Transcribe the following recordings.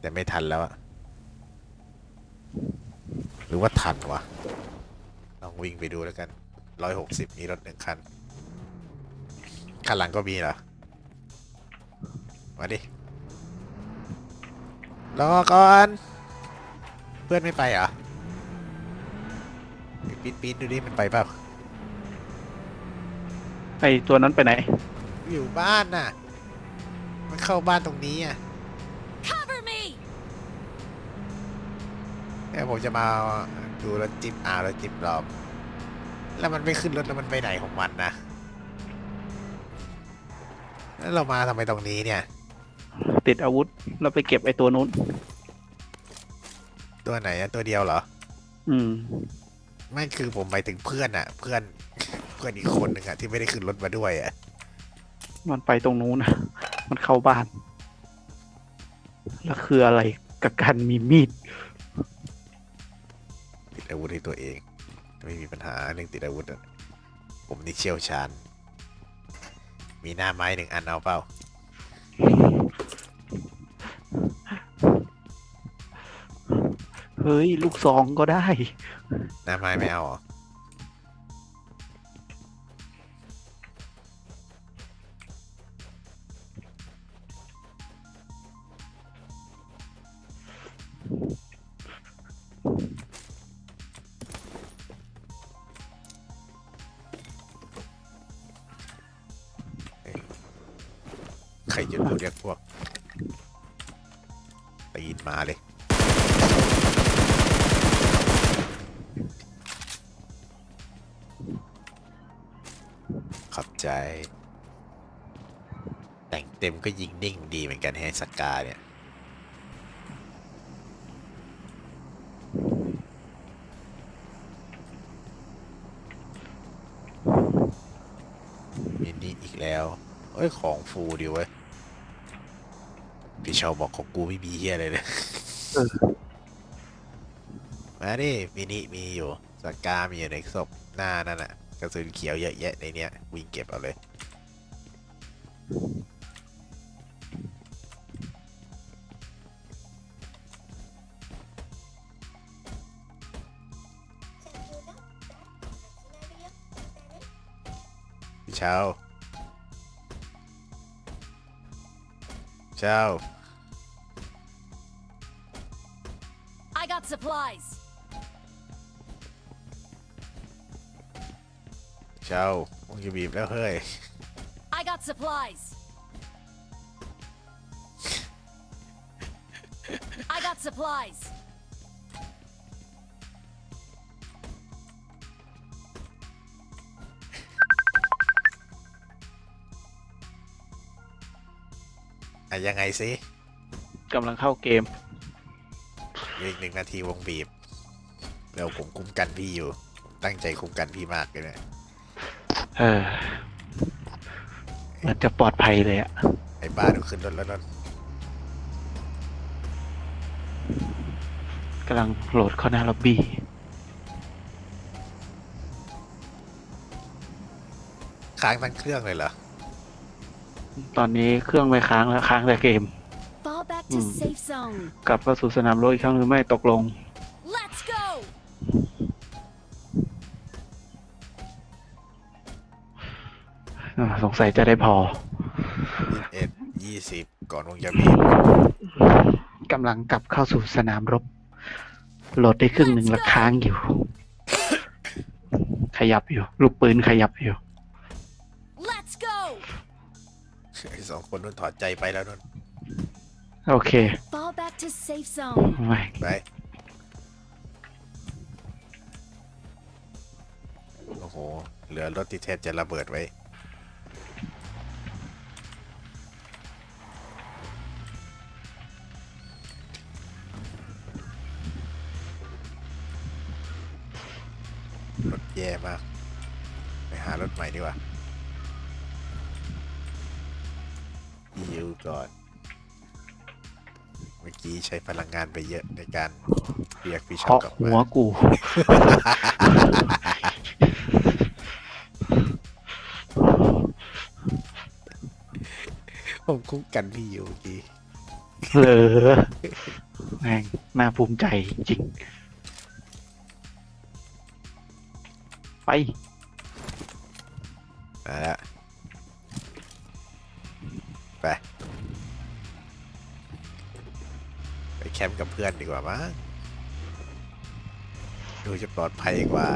แต่ไม่ทันแล้วอะหรือว่าทันวะลองวิ่งไปดูแล้วกันร้อยหกสิบมีรถหนึ่งคันคันหลังก็มีเหรอ มาดิ รอก่อน เพื่อนไม่ไปเหรอปีดปีดดูดิมันไปเปล่าไอตัวนั้นไปไหน อยู่บ้านน่ะ มันเข้าบ้านตรงนี้อะ แล้วผมจะมาดูรถจิ๊บอ่ารถจิ๊บรอบ แล้วมันไม่ขึ้นรถแล้วมันไปไหนของมันนะแล้วเรามาทำไมตรงนี้เนี่ย ติดอาวุธเราไปเก็บไอตัวนู้น ตัวไหนอะตัวเดียวเหรอ อืม ไม่คือผมหมายถึงเพื่อนอะเพื่อนเพื่อนอีกคนหนึ่งอะที่ไม่ได้ขึ้นรถมาด้วยอะมันไปตรงนู้นนะมันเข้าบ้าน แล้วคืออะไรกับการมีมีดติด อาวุธให้ตัวเอง ไม่มีปัญหาเรื่องติดอาวุธอะผมนี่เชี่ยวชาญ มีหน้าไม้หนึ่งอันเอาเปล่า เฮ้ย ลูกซองก็ได้ หน้าไม้ไม่เอาเหรอ ใครจะรู้เรียกพวกตีนมาเลย ขอบใจ แต่งเต็มก็ยิงนิ่งดีเหมือนกันแฮสกาเนี่ยมินิอีกแล้ว เอ้ย ของฟูดีเว้ย พี่เชาบอกของกูไม่มีเฮียอะไรเลยเออมาดิมินิมีอยู่สกามีอยู่ในศพหน้านั่นน่ะกระสุนเขียวเยอะแยะในเนี้ย วิ่งเก็บเอาเลยพี่เชา เชา I got supplies. เชามึงจะบีบแล้วเฮ้ย I got supplies. I got supplies. อะยังไงสิกำลังเข้าเกมอีกหนึ่งนาทีวงบีบเดี๋ยวผมคุ้มกันพี่อยู่ ตั้งใจคุ้มกันพี่มากเลยเนี่ยเออมันจะปลอดภัยเลยอะไอ้บ้าดูขึ้นรถแล้วนั่นกำลังโหลดเข้าหน้าล็อบบี้ค้างทั้งเครื่องเลยเหรอ ตอนนี้เครื่องไม่ค้างแล้วค้างแต่เกม Fall back to Hmm. safe zone. กลับเข้าสู่สนามรบอีกครั้งหรือไม่ตกลง Let's go. อ่าสงสัยจะได้พอเอ็ดยี่สิบก่อนวงจะบีบกำลังกลับเข้าสู่สนามรบโหลดได้ครึ่งหนึ่งแล้วค้างอยู่ ขยับอยู่ ลูกปืนขยับอยู่ ไอ้สองคนนู้นถอดใจไปแล้วนู่นโอเค Fall back to safe zone. ไม่ไปโอ้โห เหลือรถที่แทบจะระเบิดไว้ รถแย่มาก ไปหารถใหม่ดีกว่า ยิวก่อน เมื่อกี้ใช้พลังงานไปเยอะในการเรียกพี่ชอเคาะบกลับหัมาวกู ผมคุ้มกันพี่อยู่เมื่อกี้เหลอแม่งน่าภูมิใจจริงๆไปมาแล้ว ไป ไปแคมป์กับเพื่อนดีกว่ามั้งดูจะปลอดภัยกว่า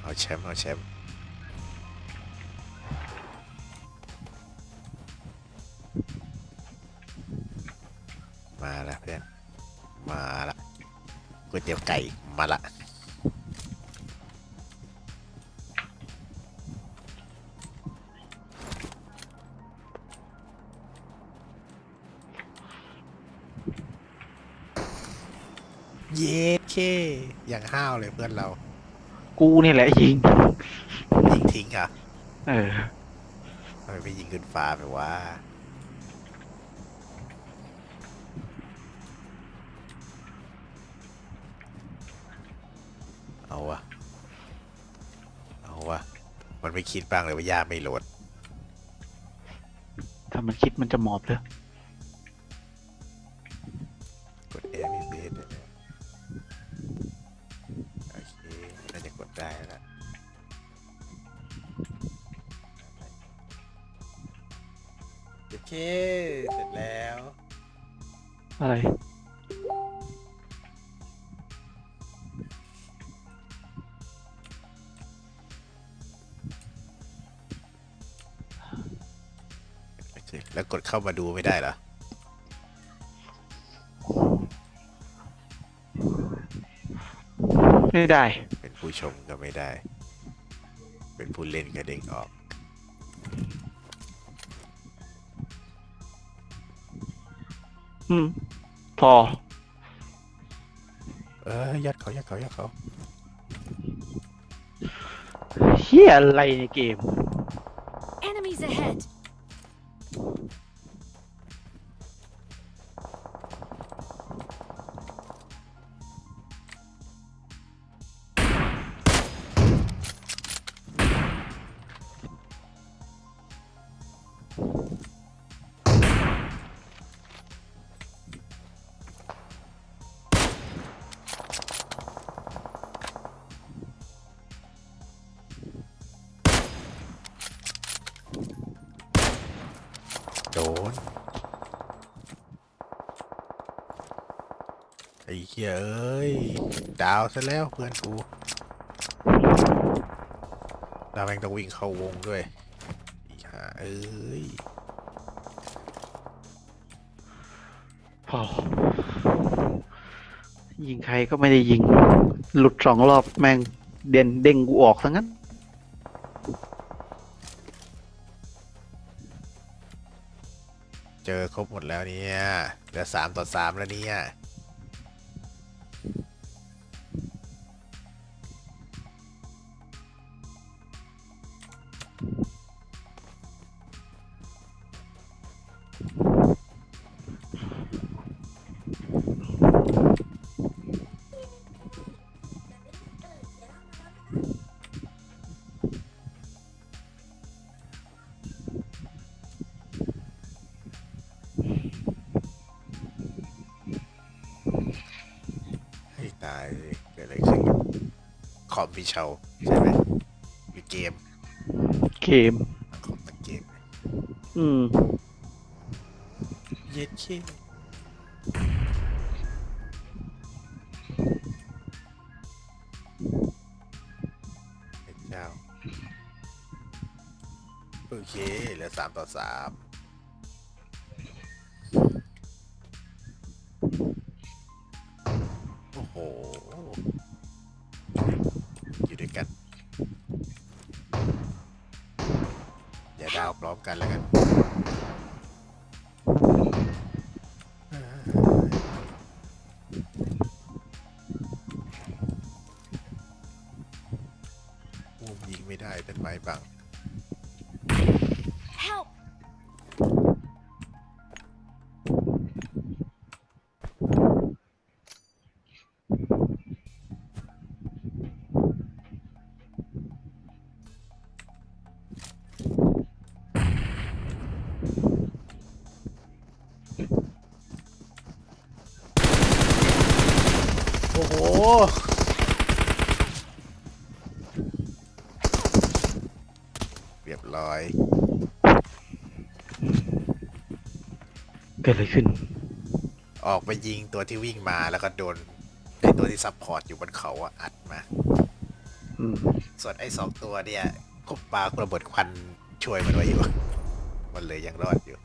เอาแชมป์เอาแชมป์ เตี๋ยวไก่มาละเย็ดเคอย่างห้าวเลยเพื่อนเรา กูนี่แหละยิง ยิงทิ้งอะเออ ทำไมไม่ยิงขึ้นฟ้าไปวะ เอาวะเอาวะมันไม่คิดบ้างเลยว่าย่าไม่โหลด ถ้ามันคิดมันจะหมอบเลยกด Air ไม่เบสเลยนะโอเคน่าจะกดได้แล้วล่ะโอเค เสร็จแล้ว อะไร เข้ามาดูไม่ได้เหรอไม่ได้ เป็นผู้ชมก็ไม่ได้ เป็นผู้เล่นก็เด้งออก อืม พอ เออยัดเขายัดเขายัดเขาเฮียอะไรในเกม Enemies ahead. เหี้ยเอ้ย ดาวซะแล้วเพื่อนกูดาวแม่งต้องวิ่งเข้าวงด้วยอีห่าเอ้ยพอยิงใครก็ไม่ได้ยิง หลุดสองรอบแม่งเด่นเด้งกูออกซะงั้น เจอครบหมดแล้วเนี่ยเหลือสามต่อสามแล้วเนี่ย คอมพี่เชาใช่ไหมหรือเกมเกมคอมตั้งเกมอืม เย็ดเช่พระเจ้าโอเคเหลือสามต่อสาม อย่ดาวพร้อมกันแล้วกัน เรียบร้อยเกิดอะไรขึ้น ออกไปยิงตัวที่วิ่งมาแล้วก็โดนไอตัวที่ซับพอร์ตอยู่บนเขาอะอัดมา อืมส่วนไอ้สองตัวเนี่ยก็ปาระเบิดควันช่วยมันไว้อยู่ มันเลยยังรอดอยู่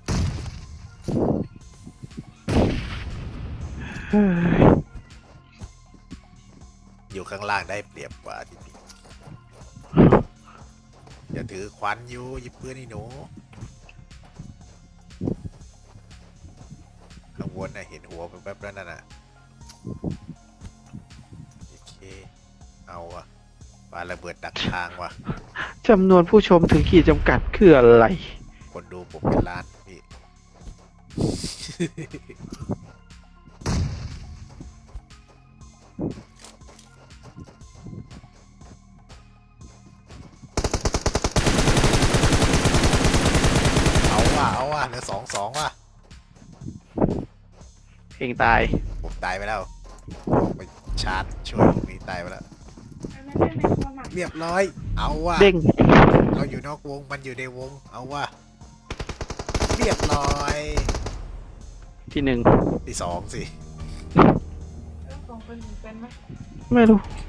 เฮ้ยอยู่ข้างล่างได้เปรียบกว่าจริงๆ อย่าถือควันอยู่หยิบปืนนี่หนูข้างบนน่ะเห็นหัวแป๊บๆแล้วนั่นน่ะโอเคเอาอะปาระเบิดดักทางว่ะ จำนวนผู้ชมถึงขีดจำกัดคืออะไร คนดูผมเป็นล้านพี่ ว่ะเอาว่ะเหลือสองสองว่ะเองตาย ผมตายไปแล้วผมไปชาร์จช่วยผมนี้ตายไปแล้ว เรียบร้อย เอาว่ะเด้งเราอยู่นอกวงมันอยู่ในวง เอาว่ะเรียบร้อยที่หนึ่งที่สองสิส่งเป็นเป็นไหมไม่รู้ไ